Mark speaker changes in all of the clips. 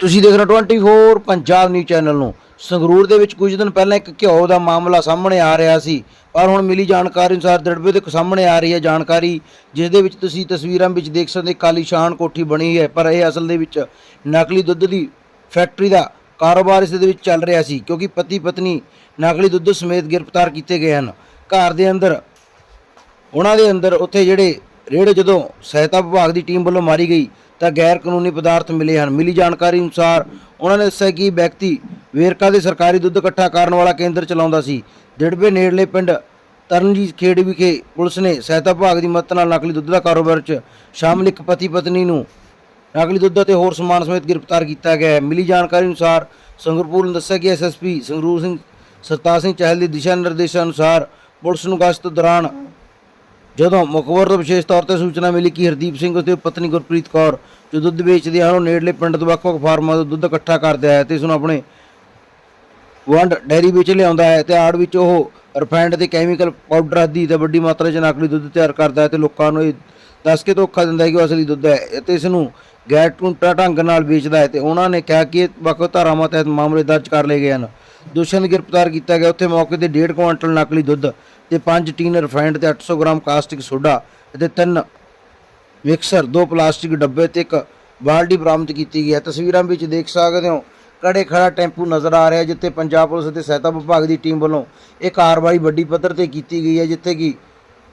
Speaker 1: ਤੁਸੀਂ ਦੇਖ ਰਹੇ ਹੋ 24 ਪੰਜਾਬ ਨਿਊਜ਼ ਚੈਨਲ ਨੂੰ। ਸੰਗਰੂਰ ਦੇ ਵਿੱਚ ਕੁਝ ਦਿਨ ਪਹਿਲਾਂ ਇੱਕ ਘਿਓ ਦਾ ਮਾਮਲਾ ਸਾਹਮਣੇ ਆ ਰਿਹਾ ਸੀ। ਪਰ ਹੁਣ ਮਿਲੀ ਜਾਣਕਾਰੀ ਅਨੁਸਾਰ ਦੜਬੇ ਦੇ ਸਾਹਮਣੇ ਆ ਰਹੀ ਹੈ ਜਾਣਕਾਰੀ, ਜਿਸ ਦੇ ਵਿੱਚ ਤੁਸੀਂ ਤਸਵੀਰਾਂ ਵਿੱਚ ਦੇਖ ਸਕਦੇ ਕਾਲੀ ਸ਼ਾਨ ਕੋਠੀ ਬਣੀ ਹੈ। ਪਰ ਇਹ ਅਸਲ ਦੇ ਵਿੱਚ ਨਕਲੀ ਦੁੱਧ ਦੀ ਫੈਕਟਰੀ ਦਾ ਕਾਰੋਬਾਰ ਇਸ ਦੇ ਵਿੱਚ ਚੱਲ ਰਿਹਾ ਸੀ, ਕਿਉਂਕਿ ਪਤੀ ਪਤਨੀ ਨਕਲੀ ਦੁੱਧ ਸਮੇਤ ਗ੍ਰਿਫਤਾਰ ਕੀਤੇ ਗਏ ਹਨ। ਘਰ ਦੇ ਅੰਦਰ, ਉਹਨਾਂ ਦੇ ਅੰਦਰ ਉੱਥੇ ਜਿਹੜੇ ਰੇੜੇ ਜਦੋਂ ਸਹਾਇਤਾ ਵਿਭਾਗ ਦੀ ਟੀਮ ਵੱਲੋਂ ਮਾਰੀ ਗਈ ਤਾਂ ਗੈਰ ਕਾਨੂੰਨੀ ਪਦਾਰਥ ਮਿਲੇ ਹਨ। ਮਿਲੀ ਜਾਣਕਾਰੀ ਅਨੁਸਾਰ ਉਹਨਾਂ ਨੇ ਦੱਸਿਆ ਕਿ ਵਿਅਕਤੀ ਵੇਰਕਾ ਦੇ ਸਰਕਾਰੀ ਦੁੱਧ ਇਕੱਠਾ ਕਰਨ ਵਾਲਾ ਕੇਂਦਰ ਚਲਾਉਂਦਾ ਸੀ। ਦਿੜਬੇ ਨੇੜਲੇ ਪਿੰਡ ਤਰਨਜੀਤ ਖੇੜ ਵਿਖੇ ਪੁਲਿਸ ਨੇ ਸਹਾਇਤਾ ਵਿਭਾਗ ਦੀ ਮਦਦ ਨਾਲ ਨਕਲੀ ਦੁੱਧ ਦਾ ਕਾਰੋਬਾਰ 'ਚ ਸ਼ਾਮਲ ਇੱਕ ਪਤੀ ਪਤਨੀ ਨੂੰ ਨਕਲੀ ਦੁੱਧ ਅਤੇ ਹੋਰ ਸਮਾਨ ਸਮੇਤ ਗ੍ਰਿਫਤਾਰ ਕੀਤਾ ਗਿਆ ਹੈ। ਮਿਲੀ ਜਾਣਕਾਰੀ ਅਨੁਸਾਰ ਸੰਗਰਪੁਰ ਨੇ ਦੱਸਿਆ ਕਿ ਐਸਐਸਪੀ ਸੰਗਰੂਰ ਸਿੰਘ ਸਰਤਾਜ ਸਿੰਘ ਚਹਿਲ ਦੇ ਦਿਸ਼ਾ ਨਿਰਦੇਸ਼ਾਂ ਅਨੁਸਾਰ ਪੁਲਿਸ ਨੂੰ ਗਸ਼ਤ ਦੌਰਾਨ ਜਦੋਂ ਮੁਖਬਰ ਤੋਂ ਵਿਸ਼ੇਸ਼ ਤੌਰ ਤੇ ਸੂਚਨਾ ਮਿਲੀ ਕਿ ਹਰਦੀਪ ਸਿੰਘ ਉਸਦੀ ਪਤਨੀ ਗੁਰਪ੍ਰੀਤ ਕੌਰ ਜੋ ਦੁੱਧ ਵੇਚਦੇ ਹਨ, ਉਹ ਨੇੜਲੇ ਪਿੰਡ ਤੋਂ ਵੱਖ-ਵੱਖ ਫਾਰਮਾਂ ਤੋਂ ਦੁੱਧ ਇਕੱਠਾ ਕਰਦਾ ਹੈ ਤੇ ਇਸ ਨੂੰ ਆਪਣੇ ਵੰਡ ਡੈਰੀ ਵਿੱਚ ਲਿਆਉਂਦਾ ਹੈ ਤੇ ਆੜ ਵਿੱਚ ਉਹ ਰਿਫਾਈਨਡ ਤੇ ਕੈਮੀਕਲ ਪਾਊਡਰ ਆਦਿ ਤੇ ਵੱਡੀ ਮਾਤਰਾ 'ਚ ਨਕਲੀ ਦੁੱਧ ਤਿਆਰ ਕਰਦਾ ਹੈ ਤੇ ਲੋਕਾਂ ਨੂੰ ਇਹ ਦੱਸ ਕੇ ਧੋਖਾ ਦਿੰਦਾ ਹੈ ਕਿ ਉਹ ਅਸਲੀ ਦੁੱਧ ਹੈ ਤੇ ਇਸ ਨੂੰ ਗੈਰ ਟੁੰਟਾ ਢੰਗ ਨਾਲ ਵੇਚਦਾ ਹੈ ਤੇ ਉਹਨਾਂ ਨੇ ਕਿਹਾ ਕਿ ਇਹ ਵੱਖ ਧਾਰਾਵਾਂ ਤਹਿਤ ਮਾਮਲੇ ਦਰਜ ਕਰ ਲਏ ਗਏ ਹਨ। ਦੋਸ਼ੀਆਂ ਨੂੰ ਗ੍ਰਿਫਤਾਰ ਕੀਤਾ ਗਿਆ। ਉੱਥੇ ਮੌਕੇ ਤੇ 1.5 ਕੁਇੰਟਲ ਨਕਲੀ ਦੁੱਧ ਤੇ 5 ਟੀਨ ਰਿਫਾਈਨਡ ਤੇ 800 ਗ੍ਰਾਮ ਕਾਸਟਿਕ ਸੋਡਾ ਅਤੇ ਤਿੰਨ ਮਿਕਸਰ, ਦੋ ਪਲਾਸਟਿਕ ਡੱਬੇ ਤੇ ਇੱਕ ਬਾਲਟੀ ਬਰਾਮਦ ਕੀਤੀ ਗਈ ਹੈ। ਤਸਵੀਰਾਂ ਵਿੱਚ ਦੇਖ ਸਕਦੇ ਹੋ ਕੜੇ ਖੜਾ ਟੈਂਪੂ ਨਜ਼ਰ ਆ ਰਿਹਾ ਜਿੱਥੇ ਪੰਜਾਬ ਪੁਲਿਸ ਅਤੇ ਸਹਾਇਤਾ ਵਿਭਾਗ ਦੀ ਟੀਮ ਵੱਲੋਂ ਇਹ ਕਾਰਵਾਈ ਵੱਡੀ ਪੱਧਰ ਤੇ ਕੀਤੀ ਗਈ ਹੈ, ਜਿੱਥੇ ਕਿ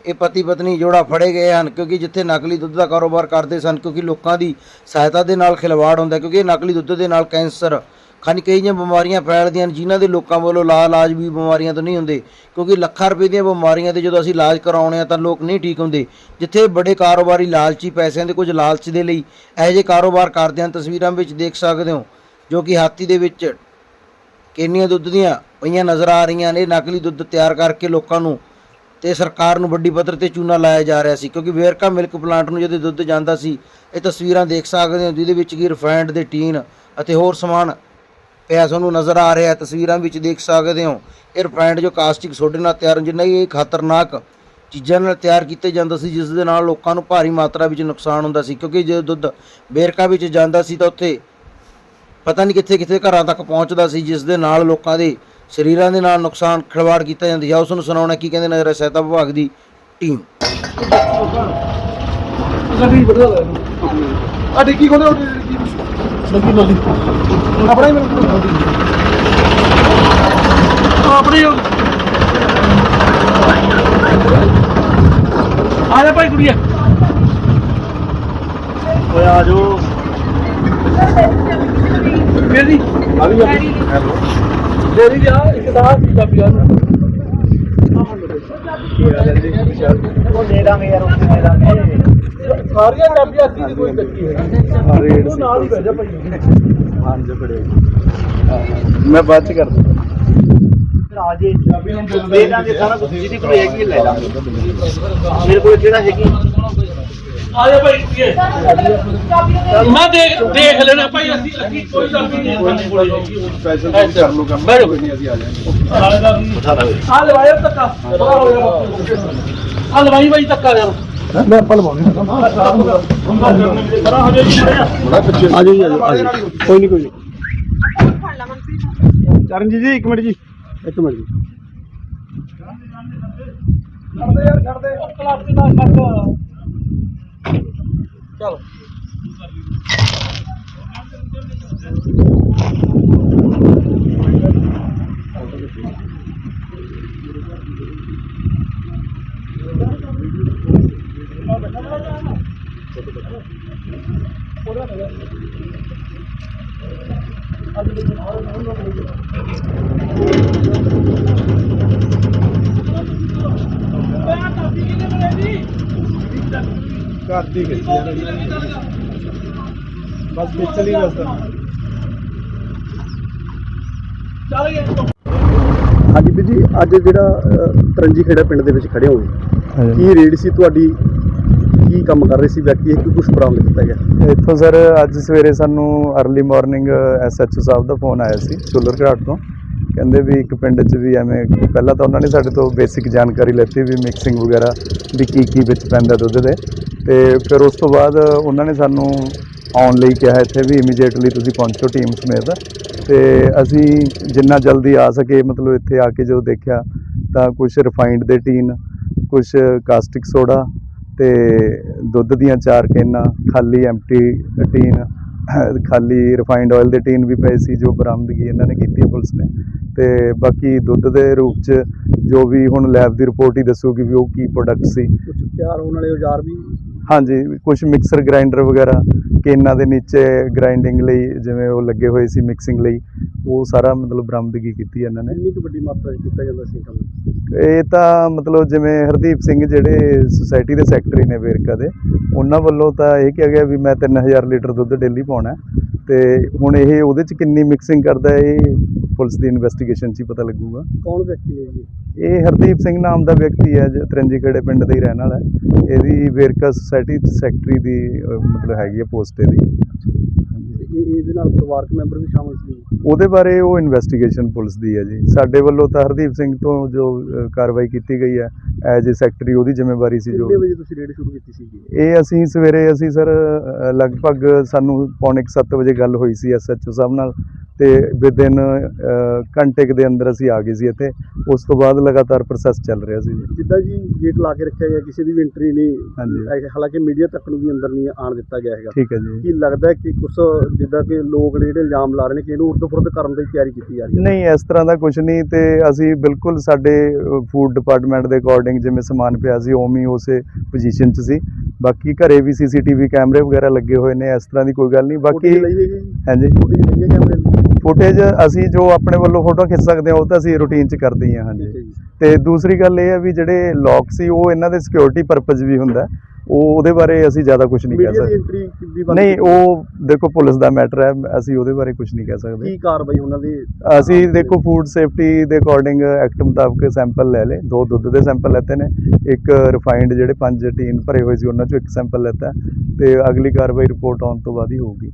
Speaker 1: ਇਹ ਪਤੀ ਪਤਨੀ ਜੋੜਾ ਫੜੇ ਗਏ ਹਨ, ਕਿਉਂਕਿ ਜਿੱਥੇ ਨਕਲੀ ਦੁੱਧ ਦਾ ਕਾਰੋਬਾਰ ਕਰਦੇ ਸਨ, ਕਿਉਂਕਿ ਲੋਕਾਂ ਦੀ ਸਹਾਇਤਾ ਦੇ ਨਾਲ ਖਿਲਵਾੜ ਹੁੰਦਾ ਕਿਉਂਕਿ ਇਹ ਨਕਲੀ ਦੁੱਧ ਦੇ ਨਾਲ ਕੈਂਸਰ ਖਾਨੀ ਕਈ ਜਿਹੀਆਂ ਬਿਮਾਰੀਆਂ ਫੈਲਦੀਆਂ ਹਨ, ਜਿਨ੍ਹਾਂ ਦੇ ਲੋਕਾਂ ਵੱਲੋਂ ਲਾ ਇਲਾਜ ਵੀ ਬਿਮਾਰੀਆਂ ਤੋਂ ਨਹੀਂ ਹੁੰਦੇ, ਕਿਉਂਕਿ ਲੱਖਾਂ ਰੁਪਏ ਦੀਆਂ ਬਿਮਾਰੀਆਂ ਦੇ ਜਦੋਂ ਅਸੀਂ ਇਲਾਜ ਕਰਾਉਣੇ ਆ ਤਾਂ ਲੋਕ ਨਹੀਂ ਠੀਕ ਹੁੰਦੇ। ਜਿੱਥੇ ਬੜੇ ਕਾਰੋਬਾਰੀ ਲਾਲਚੀ ਪੈਸਿਆਂ ਦੇ ਕੁਝ ਲਾਲਚ ਦੇ ਲਈ ਇਹੋ ਜਿਹੇ ਕਾਰੋਬਾਰ ਕਰਦੇ ਹਨ, ਤਸਵੀਰਾਂ ਵਿੱਚ ਦੇਖ ਸਕਦੇ ਹੋ, ਜੋ ਕਿ ਹਾਥੀ ਦੇ ਵਿੱਚ ਕੇਨੀਆਂ ਦੁੱਧ ਦੀਆਂ ਪਈਆਂ ਨਜ਼ਰ ਆ ਰਹੀਆਂ ਨੇ ਇਹ ਨਕਲੀ ਦੁੱਧ ਤਿਆਰ ਕਰਕੇ ਲੋਕਾਂ ਨੂੰ ਤੇ ਸਰਕਾਰ ਨੂੰ ਵੱਡੀ ਪੱਧਰ ਤੇ ਚੂਨਾ ਲਾਇਆ ਜਾ ਰਿਹਾ ਸੀ, ਕਿਉਂਕਿ ਵੇਰਕਾ ਮਿਲਕ ਪਲਾਂਟ ਨੂੰ ਜਦੋਂ ਦੁੱਧ ਜਾਂਦਾ ਸੀ, ਇਹ ਤਸਵੀਰਾਂ ਦੇਖ ਸਕਦੇ ਹੋ, ਜਿਹਦੇ ਵਿੱਚ ਕੀ ਰਿਫਾਈਨਡ ਦੇ ਟੀਨ ਅਤੇ ਹੋਰ ਸਮਾਨ ਪਿਆ ਤੁਹਾਨੂੰ ਨਜ਼ਰ ਆ ਰਿਹਾ ਤਸਵੀਰਾਂ ਵਿੱਚ ਦੇਖ ਸਕਦੇ ਹੋ। ਇਹ ਰਿਫਾਈਨਡ ਜੋ ਕਾਸਟਿਕ ਸੋਡੇ ਨਾਲ ਤਿਆਰ ਜਿੰਨਾ ਇਹ ਖਤਰਨਾਕ ਚੀਜ਼ਾਂ ਨਾਲ ਤਿਆਰ ਕੀਤੇ ਜਾਂਦਾ ਸੀ, ਜਿਸ ਦੇ ਨਾਲ ਲੋਕਾਂ ਨੂੰ ਭਾਰੀ ਮਾਤਰਾ ਵਿੱਚ ਨੁਕਸਾਨ ਹੁੰਦਾ ਸੀ। ਕਿਉਂਕਿ ਜੇ ਦੁੱਧ ਵੇਰਕਾ ਵਿੱਚ ਜਾਂਦਾ ਸੀ ਤਾਂ ਉੱਥੇ ਪਤਾ ਨਹੀਂ ਕਿੱਥੇ ਕਿੱਥੇ ਘਰਾਂ ਤੱਕ ਪਹੁੰਚਦਾ ਸੀ, ਜਿਸ ਦੇ ਨਾਲ ਲੋਕਾਂ ਦੇ ਸਰੀਰਾਂ ਦੇ ਨਾਲ ਨੁਕਸਾਨ ਖਿਲਵਾੜ ਕੀਤਾ ਜਾਂਦਾ ਹੈ। ਉਸ ਨੂੰ ਸੁਣਾਉਣਾ ਕੀ ਕਹਿੰਦੇ ਨਜ਼ਰ ਸਹਾਇਤਾ ਵਿਭਾਗ ਦੀ ਟੀਮ।
Speaker 2: ਗੱਡੀ ਬਦਲ ਆ ਡਿੱਗੀ ਖੋਲੇ ਲੱਗੀ ਆਪਣਾ ਹੀ ਮੇਰੇ ਕੋਲ ਆਪਣੀ ਆ ਜਾ ਭਾਈ ਕੁੜੀਏ। ਓਏ ਆ ਜੋ ਮੇਰੀ। ਆ ਵੀ ਹੈਲੋ। ਮੇਰੀ ਜਾ ਇੱਕ ਦਾ ਕੀ ਕਾਪੀ ਆ। ਉਹ ਦੇ ਦਾਂਗੇ ਯਾਰ ਉਹ ਦੇ ਦਾਂਗੇ। ਸਾਰੀਆਂ ਕਾਪੀਆਂ ਅੱਧੀ ਦੀ ਕੋਈ ਚੱਕੀ ਹੈ। ਰੇਡ ਨਾਲ ਹੀ ਬਹਿ ਜਾ ਭਾਈ। ਹਾਂਜੀ ਬੜੇ ਮੈਂ ਬਾਅਦ ਚ ਕਰ ਦੂੰਗਾ
Speaker 3: ਰਾਜੇ ਦੇ ਦਾਂਗੇ ਸਾਰਾ ਕੁਝ ਜਿਹਦੀ ਕੋਲ ਹੈਗੀ ਲੈ ਲਾਂਗੇ ਮੇਰੇ ਕੋਲ ਜਿਹੜਾ ਹੈਗੀ
Speaker 2: ਆ ਜਾ ਭਾਈ ਮੈਂ ਦੇਖ ਦੇਖ ਲੈਣਾ ਭਾਈ ਅਸੀਂ ਅਸੀਂ ਕੋਈ ਕਾਪੀ ਨਹੀਂ ਸਾਡੇ ਕੋਲ।
Speaker 4: ਸਪੈਸ਼ਲ ਕਰ ਲੋ ਕੰਮ
Speaker 2: ਬੈਠੋ।
Speaker 4: ਨਹੀਂ ਅਸੀਂ ਆ ਜਾਵਾਂਗੇ।
Speaker 2: ਆ ਲਵਾਇਆ ਧੱਕਾ। ਆ ਲਵਾਈ ਭਾਈ ਧੱਕਾ ਯਾਰ
Speaker 4: ਮੈਂ
Speaker 2: ਬੜਾ
Speaker 4: ਪਿੱਛੇ
Speaker 5: ਆ ਜੀ, ਆ ਜਾਓ ਕੋਈ ਨਹੀਂ ਕੋਈ ਨਹੀਂ ਚਰਨਜੀਤ ਜੀ ਇੱਕ ਮਿੰਟ ਜੀ। ਇੱਕ ਮਿੰਟ ਜੀ।
Speaker 2: ਛੱਡ ਦੇ ਯਾਰ ਛੱਡ ਦੇ ਕਲਾਸ ਦਾ ਛੱਡ ਚਲ
Speaker 4: ਗਈ ਬਸ
Speaker 2: ਚੱਲ
Speaker 5: ਹਾਂਜੀ ਵੀਰ ਜੀ ਅੱਜ ਜਿਹੜਾ ਅ, ਤਰੰਜੀ ਖੇੜਾ ਪਿੰਡ ਦੇ ਵਿੱਚ ਖੜੇ ਹੋਏ ਕੀ ਰੇਡ ਸੀ ਤੁਹਾਡੀ ਕੀ ਕੰਮ ਕਰ ਰਹੇ ਸੀ ਵਿਅਕਤੀ? ਇਹ ਕੁਝ ਬਰਾਮਦ ਕੀਤਾ ਗਿਆ?
Speaker 6: ਇੱਥੋਂ ਸਰ, ਅੱਜ ਸਵੇਰੇ ਸਾਨੂੰ अर्ਲੀ ਮਾਰਨਿੰਗ ਐਸਐਚਓ ਸਾਹਿਬ ਦਾ ਫੋਨ ਆਇਆ ਸੀ ਚੁੱਲਰ ਘਾਟ ਤੋਂ। ਕਹਿੰਦੇ ਵੀ ਇੱਕ ਪਿੰਡ 'ਚ ਵੀ ਐਵੇਂ, ਪਹਿਲਾਂ ਤਾਂ ਉਹਨਾਂ ਨੇ ਸਾਡੇ ਤੋਂ ਬੇਸਿਕ ਜਾਣਕਾਰੀ ਲੈਤੀ ਵੀ ਮਿਕਸਿੰਗ ਵਗੈਰਾ ਵੀ ਕੀ ਕੀ ਵਿੱਚ ਪੈਂਦਾ ਦੁੱਧ ਦੇ। ਤੇ ਫਿਰ ਉਸ ਤੋਂ ਬਾਅਦ ਉਹਨਾਂ ਨੇ ਸਾਨੂੰ ਆਉਣ ਲਈ ਕਿਹਾ ਇੱਥੇ ਵੀ ਇਮੀਡੀਏਟਲੀ ਤੁਸੀਂ ਪਹੁੰਚੋ ਟੀਮ ਸਮੇਤ। ਤੇ ਅਸੀਂ ਜਿੰਨਾ ਜਲਦੀ ਆ ਸਕੇ, ਮਤਲਬ ਇੱਥੇ ਆ ਕੇ ਜਦੋਂ ਦੇਖਿਆ ਤਾਂ ਕੁਝ ਰਿਫਾਈਨਡ ਦੇ ਟੀਨ ਕੁਝ ਕਾਸਟਿਕ ਸੋਡਾ ਤੇ ਦੁੱਧ ਦੀਆਂ ਚਾਰ ਕੇਨਾਂ ਖਾਲੀ ਐਮਟੀ ਟੀਨ ਖਾਲੀ ਰਿਫਾਈਨਡ ਆਇਲ ਦੇ ਟੀਨ ਵੀ ਪਏ ਸੀ ਜੋ ਬਰਾਮਦਗੀ ਇਹਨਾਂ ਨੇ ਕੀਤੀ ਪੁਲਿਸ ਨੇ। ਤੇ ਬਾਕੀ ਦੁੱਧ ਦੇ ਰੂਪ ਚ ਜੋ ਵੀ ਹੁਣ ਲੈਬ ਦੀ ਰਿਪੋਰਟ ਹੀ ਦੱਸੂਗੀ ਵੀ ਉਹ ਕੀ ਪ੍ਰੋਡਕਟ ਸੀ।
Speaker 5: ਕੁਝ ਤਿਆਰ ਹੋਣ ਵਾਲੇ ਔਜ਼ਾਰ ਵੀ?
Speaker 6: ਹਾਂਜੀ ਕੁਝ ਮਿਕਸਰ ਗ੍ਰਾਈਂਡਰ ਵਗੈਰਾ ਕੇਨਾਂ ਦੇ ਨੀਚੇ ਗ੍ਰਾਈਂਡਿੰਗ ਲਈ ਜਿਵੇਂ ਉਹ ਲੱਗੇ ਹੋਏ ਸੀ ਮਿਕਸਿੰਗ ਲਈ ਉਹ ਸਾਰਾ ਮਤਲਬ ਬਰਾਮਦਗੀ ਕੀਤੀ ਇਹਨਾਂ ਨੇ।
Speaker 5: ਇੰਨੀ ਕੁ ਵੱਡੀ ਮਾਤਰਾ 'ਚ ਕੀਤਾ ਜਾਂਦਾ ਸੀ ਕੰਮ?
Speaker 6: ਇਹ ਤਾਂ ਮਤਲਬ ਜਿਵੇਂ ਹਰਦੀਪ ਸਿੰਘ ਜਿਹੜੇ ਸੁਸਾਇਟੀ ਦੇ ਸੈਕਟਰੀ ਨੇ ਵੇਰਕਾ ਦੇ ਉਹਨਾਂ ਵੱਲੋਂ ਤਾਂ ਇਹ ਕਿਹਾ ਗਿਆ ਵੀ ਮੈਂ 3000 ਲੀਟਰ ਦੁੱਧ ਡੇਲੀ ਪਾਉਣਾ ਹੈ ਤੇ ਹੁਣ ਇਹ ਉਹਦੇ ਚ ਕਿੰਨੀ ਮਿਕਸਿੰਗ ਕਰਦਾ ਹੈ, ਇਹ ਪੁਲਿਸ ਦੀ ਇਨਵੈਸਟੀਗੇਸ਼ਨ 'ਚ ਹੀ ਪਤਾ ਲੱਗੂਗਾ।
Speaker 5: ਕੌਣ ਵਿਅਕਤੀ ਨੇ ਜੀ?
Speaker 6: ਇਹ ਹਰਦੀਪ ਸਿੰਘ ਨਾਮ ਦਾ ਵਿਅਕਤੀ ਹੈ ਜੋ ਤਰੰਜੀ ਖੇੜੇ ਪਿੰਡ ਦਾ ਹੀ ਰਹਿਣ ਵਾਲਾ ਹੈ। ਇਹਦੀ ਵੇਰਕਾ ਸੁਸਾਇਟੀ ਸੈਕਟਰੀ ਦੀ ਮਤਲਬ ਹੈਗੀ ਹੈ ਪੋਸਟ ਇਹਦੀ।
Speaker 5: ਇਹ ਇਹਦੇ ਨਾਲ ਪਰਿਵਾਰਕ ਮੈਂਬਰ ਵੀ ਸ਼ਾਮਲ ਸੀ।
Speaker 6: ਉਹਦੇ ਬਾਰੇ ਉਹ ਇਨਵੈਸਟੀਗੇਸ਼ਨ ਪੁਲਿਸ ਦੀ ਹੈ ਜੀ। ਸਾਡੇ ਵੱਲੋਂ ਤਾਂ ਹਰਦੀਪ ਸਿੰਘ ਤੋਂ ਜੋ ਕਾਰਵਾਈ ਕੀਤੀ ਗਈ ਹੈ ਐਜ਼ ਏ ਸੈਕਟਰੀ ਉਹਦੀ ਜ਼ਿੰਮੇਵਾਰੀ ਸੀ ਜੋ।
Speaker 5: ਕਿੰਨੇ ਵਜੇ ਤੁਸੀਂ ਰੇਡ ਸ਼ੁਰੂ ਕੀਤੀ ਸੀ ਜੀ
Speaker 6: ਇਹ ਅਸੀਂ ਸਵੇਰੇ ਅਸੀਂ ਸਰ ਅ, ਲਗਭਗ ਸਾਨੂੰ ਪੌਣੇ 7 ਵਜੇ ਗੱਲ ਹੋਈ ਸੀ ਐਸਐਚਓ ਸਾਹਿਬ ਨਾਲ ਤੇ ਵਿਦਿਨ ਘੰਟੇ ਦੇ ਅੰਦਰ ਅਸੀਂ ਆ ਗਏ ਸੀ ਇੱਥੇ। ਉਸ ਤੋਂ ਬਾਅਦ ਲਗਾਤਾਰ ਪ੍ਰੋਸੈਸ ਚੱਲ ਰਿਹਾ ਸੀ ਜੀ।
Speaker 5: ਜਿੱਦਾਂ ਜੀ ਗੇਟ ਲਾ ਕੇ ਰੱਖਿਆ ਗਿਆ ਕਿਸੇ ਦੀ ਵੀ ਐਂਟਰੀ ਨਹੀਂ। ਹਾਲਾਂਕਿ ਮੀਡੀਆ ਤੱਕ ਨੂੰ ਵੀ ਅੰਦਰ ਨਹੀਂ ਆਣ ਦਿੱਤਾ ਗਿਆ ਹੈਗਾ।
Speaker 6: ਠੀਕ ਹੈ ਜੀ।
Speaker 5: ਕੀ ਲੱਗਦਾ ਕਿ ਕੁਝ ਜਿੱਦਾਂ ਕਿ ਲੋਕ ਜਿਹੜੇ ਇਲਜ਼ਾਮ ਲਾ ਰਹੇ ਨੇ ਕਿ ਇਹਨੂੰ ਉਰਦ-ਫੁਰਦ ਕਰਨ ਦੀ ਤਿਆਰੀ ਕੀਤੀ ਜਾ ਰਹੀ ਹੈ।
Speaker 6: ਨਹੀਂ ਇਸ ਤਰ੍ਹਾਂ ਦਾ ਕੁਝ ਨਹੀਂ ਤੇ ਅਸੀਂ ਬਿਲਕੁਲ ਸਾਡੇ ਫੂਡ ਡਿਪਾਰਟਮੈਂਟ ਦੇ ਅਕੋਰਡਿੰਗ ਜਿਵੇਂ ਸਮਾਨ ਪਿਆ ਸੀ ਉਵੇਂ ਹੀ ਉਸੇ ਪੋਜੀਸ਼ਨ 'ਚ ਸੀ। ਬਾਕੀ ਘਰੇ ਵੀ ਸੀਸੀਟੀਵੀ ਕੈਮਰੇ ਵਗੈਰਾ ਲੱਗੇ ਹੋਏ ਨੇ ਇਸ ਤਰ੍ਹਾਂ ਦੀ ਕੋਈ ਗੱਲ ਨਹੀਂ। ਬਾਕੀ ਹਾਂਜੀ।
Speaker 5: ਫੁਟੇਜ
Speaker 6: ਅਸੀਂ ਜੋ ਆਪਣੇ ਵੱਲੋਂ ਫੋਟੋ ਖਿੱਚ ਸਕਦੇ ਹਾਂ ਉਹ ਤਾਂ ਅਸੀਂ ਰੂਟੀਨ 'ਚ ਕਰਦੇ ਹੀ ਹਾਂਜੀ। ਤੇ ਦੂਸਰੀ ਗੱਲ ਇਹ ਹੈ ਵੀ ਜਿਹੜੇ ਲੌਕ ਸੀ ਉਹ ਇਹਨਾਂ ਦੇ ਸਿਕਿਉਰਿਟੀ ਪਰਪਸ ਵੀ ਹੁੰਦਾ। ਉਹ ਉਹਦੇ ਬਾਰੇ ਅਸੀਂ ਜ਼ਿਆਦਾ ਕੁਝ ਨਹੀਂ ਕਹਿ ਸਕਦੇ। ਨਹੀਂ। ਉਹ ਦੇਖੋ ਪੁਲਿਸ ਦਾ ਮੈਟਰ ਹੈ ਅਸੀਂ ਉਹਦੇ ਬਾਰੇ ਕੁਝ ਨਹੀਂ ਕਹਿ ਸਕਦੇ।
Speaker 5: ਕੀ ਕਾਰਵਾਈ ਉਹਨਾਂ ਦੀ?
Speaker 6: ਅਸੀਂ ਦੇਖੋ ਫੂਡ ਸੇਫਟੀ ਦੇ ਅਕੋਰਡਿੰਗ ਐਕਟ ਮੁਤਾਬਕ ਸੈਂਪਲ ਲੈ ਲਏ। ਦੋ ਦੁੱਧ ਦੇ ਸੈਂਪਲ ਲੈਤੇ ਨੇ। ਇੱਕ ਰਿਫਾਈਨਡ ਜਿਹੜੇ ਪੰਜ ਟੀਨ ਭਰੇ ਹੋਏ ਸੀ ਉਹਨਾਂ ਚੋਂ ਇੱਕ ਸੈਂਪਲ ਲੈਤਾ। ਤੇ ਅਗਲੀ ਕਾਰਵਾਈ ਰਿਪੋਰਟ ਆਉਣ ਤੋਂ ਬਾਅਦ ਹੀ ਹੋਊਗੀ।